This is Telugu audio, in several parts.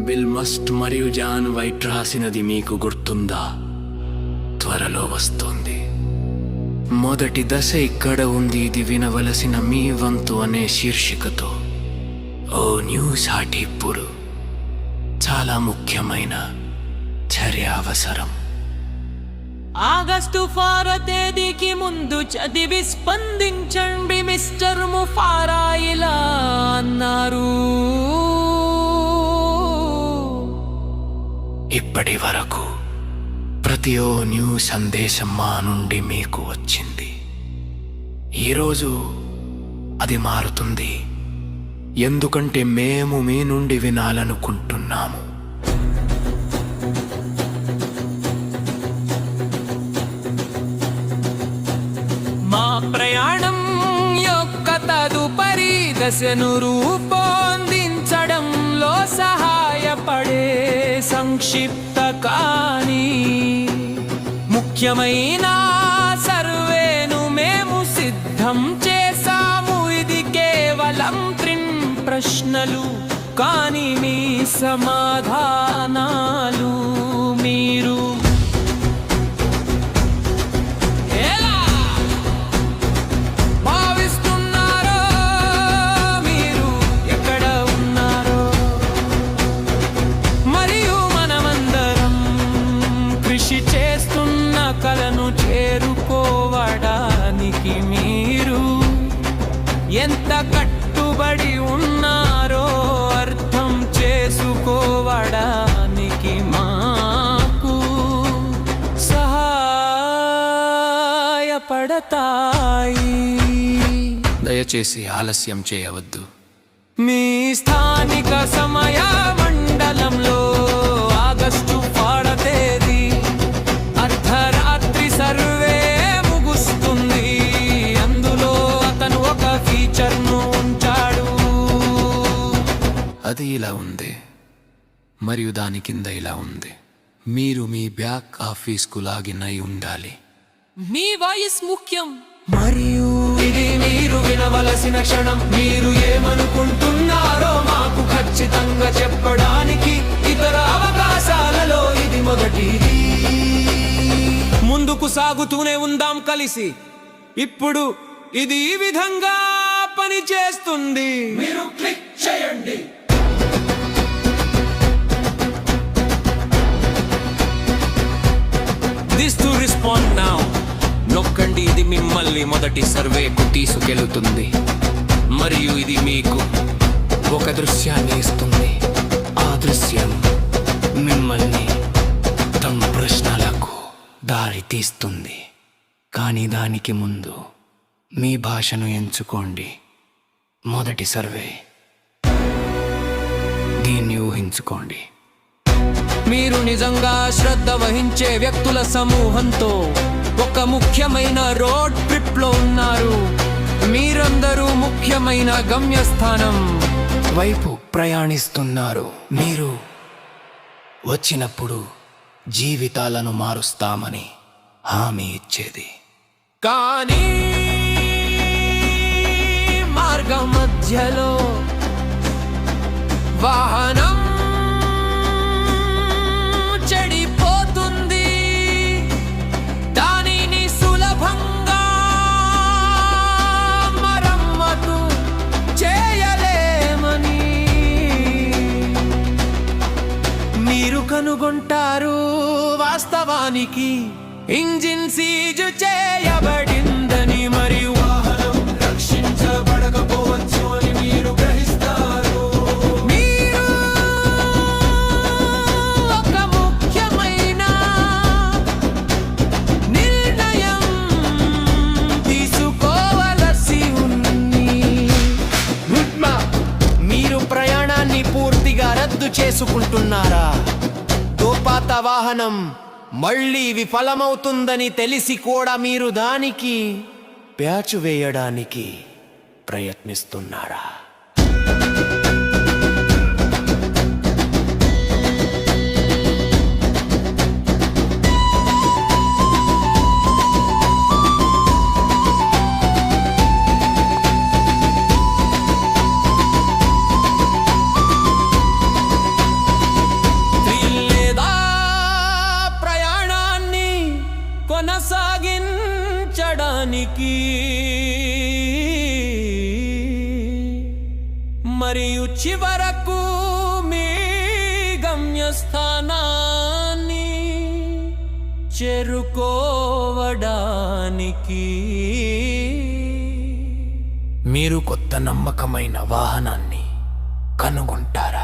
బిల్ మస్ట్ మరియు జాన్ వైట్ రాసినది మీకు గుర్తుందా త్వరలో వస్తోంది మొదటి దశ ఇక్కడ ఉంది ఇది వినవలసిన మీ వంతు అనే శీర్షికతో ఓ న్యూస్ ఆటి ఇప్పుడు చాలా ముఖ్యమైన చర్య అవసరం ఆగస్టు ఫారా తేదీకి ముందు చదివి స్పందించండి మిస్టర్ ముఫారా ఇలా అన్నారు ఇప్పటి వరకు ప్రతి ఓ న్యూ సందేశం మా నుండి మీకు వచ్చింది. ఈరోజు అది మారుతుంది. ఎందుకంటే మేము మీ నుండి వినాలనుకుంటున్నాము. మా ప్రయాణం యొక్క తదుపరి దశను రూపొంది సహాయపడే సంక్షిప్త కానీ ముఖ్యమైన సర్వేను మేము సిద్ధం చేశాము. ఇది కేవలం త్రిన్ ప్రశ్నలు కానీ మీ సమాధానాలు మీరు ఎంత కట్టుబడి ఉన్నారో అర్థం చేసుకోవడానికి మాకు సహాయపడతాయి. దయచేసి ఆలస్యం చేయవద్దు. మీ స్థానిక సమయ మండలంలో ఇలా ఉంది మరియు దాని కింద ఇలా ఉంది. మీరు మీ బ్యాక్ ఆఫీస్కు లాగిన్ అయి ఉండాలి. మీ వాయిస్ ముఖ్యం. మరియు ఇది మీరు వినవలసిన క్షణం. మీరు ఏమనుకుంటున్నారో మాకు ఖచ్చితంగా చెప్పడానికి ఇతర అవకాశాలలో ఇది మొదటిది. ముందుకు సాగుతూనే ఉందాం కలిసి. ఇప్పుడు ఇది ఈ విధంగా పనిచేస్తుంది. మీరు క్లిక్ చేయండి. మిమ్మల్ని మొదటి సర్వేకు తీసుకెళుతుంది. మరియు ఇది మీకు ఒక దృశ్యాన్ని ఇస్తుంది. ఆ దృశ్యం మిమ్మల్ని తమ ప్రశ్నలకు దారి తీస్తుంది. కానీ దానికి ముందు మీ భాషను ఎంచుకోండి. మొదటి సర్వే. దీన్ని ఊహించుకోండి. మీరు నిజంగా శ్రద్ధ వహించే వ్యక్తుల సమూహంతో ఒక ముఖ్యమైన రోడ్ ట్రిప్లో ఉన్నారు. మీరందరూ ముఖ్యమైన గమ్యస్థానం వైపు ప్రయాణిస్తున్నారు. మీరు వచ్చినప్పుడు జీవితాలను మారుస్తామని హామీ ఇచ్చేది. కానీ మార్గ మధ్యలో వాహన కనుగొంటారు వాస్తవానికి. ఇంజిన్ సీజు చేయబడిందని మరియు వాహనం రక్షించబడకపోవచ్చు అని మీరు గ్రహిస్తారు. మీరు ఒక ముఖ్యమైన నిర్ణయం తీసుకోవలసి ఉంది. మీరు ప్రయాణాన్ని పూర్తిగా రద్దు చేసుకుంటున్నారా? వాహనం మళ్ళీ విఫలమవుతుందని తెలిసి కూడా మీరు దానికి ప్యాచు వేయడానికి ప్రయత్నిస్తున్నారా? కొనసాగించడానికి. మరియు చివరకు మీ గమ్యస్థానాన్ని చేరుకోవడానికి. మీరు కొత్త నమ్మకమైన వాహనాన్ని కనుగొంటారా?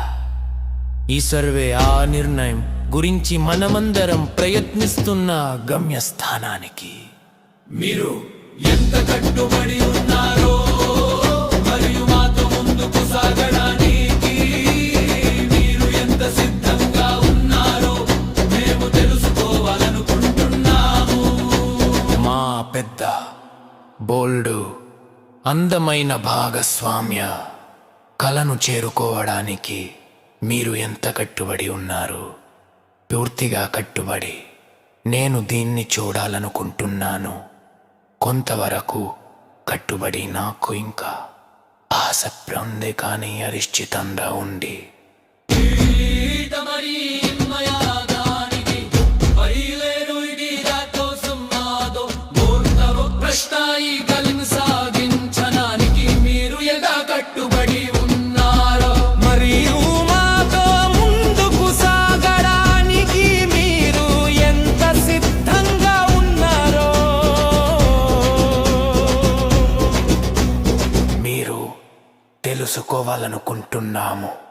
ఈ సర్వే ఆ నిర్ణయం గురించి మనమందరం ప్రయత్నిస్తున్న గమ్యస్థానానికి. మీరు ఎంత కట్టుబడి ఉన్నారో మరియు మాతో ముందుకు సాగడానికి మీరు ఎంత సిద్ధంగా ఉన్నారో మేము తెలుసుకోవాలనుకుంటున్నాము. మా పెద్ద బోల్డు అందమైన భాగస్వామ్య కలను చేరుకోవడానికి మీరు ఎంత కట్టుబడి ఉన్నారు? పూర్తిగా కట్టుబడి. నేను దీన్ని చూడాలనుకుంటున్నాను. కొంతవరకు కట్టుబడి నాకు ఇంకా ఆసక్తి ఉంది కానీ అరిశ్చితంగా ఉండి. తెలుసుకోవాలనుకుంటున్నాము.